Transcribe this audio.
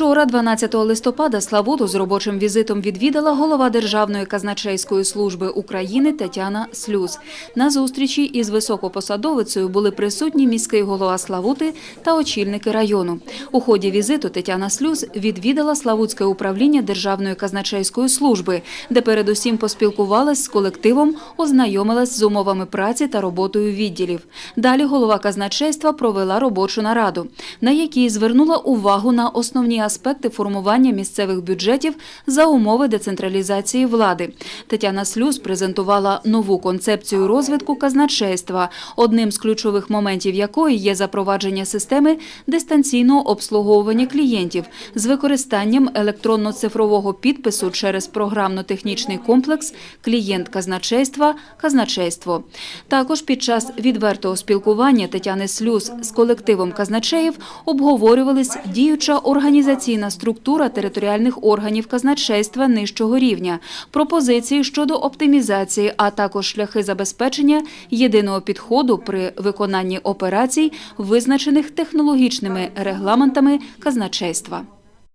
Вчора, 12 листопада, Славуту з робочим візитом відвідала голова Державної казначейської служби України Тетяна Слюз. На зустрічі із високопосадовицею були присутні міський голова Славути та очільники району. У ході візиту Тетяна Слюз відвідала Славутське управління Державної казначейської служби, де передусім поспілкувалась з колективом, ознайомилась з умовами праці та роботою відділів. Далі голова казначейства провела робочу нараду, на якій звернула увагу на основні аспекти формування місцевих бюджетів за умови децентралізації влади. Тетяна Слюз презентувала нову концепцію розвитку казначейства, одним з ключових моментів якої є запровадження системи дистанційного обслуговування клієнтів з використанням електронно-цифрового підпису через програмно-технічний комплекс клієнт казначейства казначейство. Також під час відвертого спілкування Тетяни Слюз з колективом казначеїв обговорювались діюча організаційна структура територіальних органів казначейства нижчого рівня, пропозиції щодо оптимізації, а також шляхи забезпечення єдиного підходу при виконанні операцій, визначених технологічними регламентами казначейства.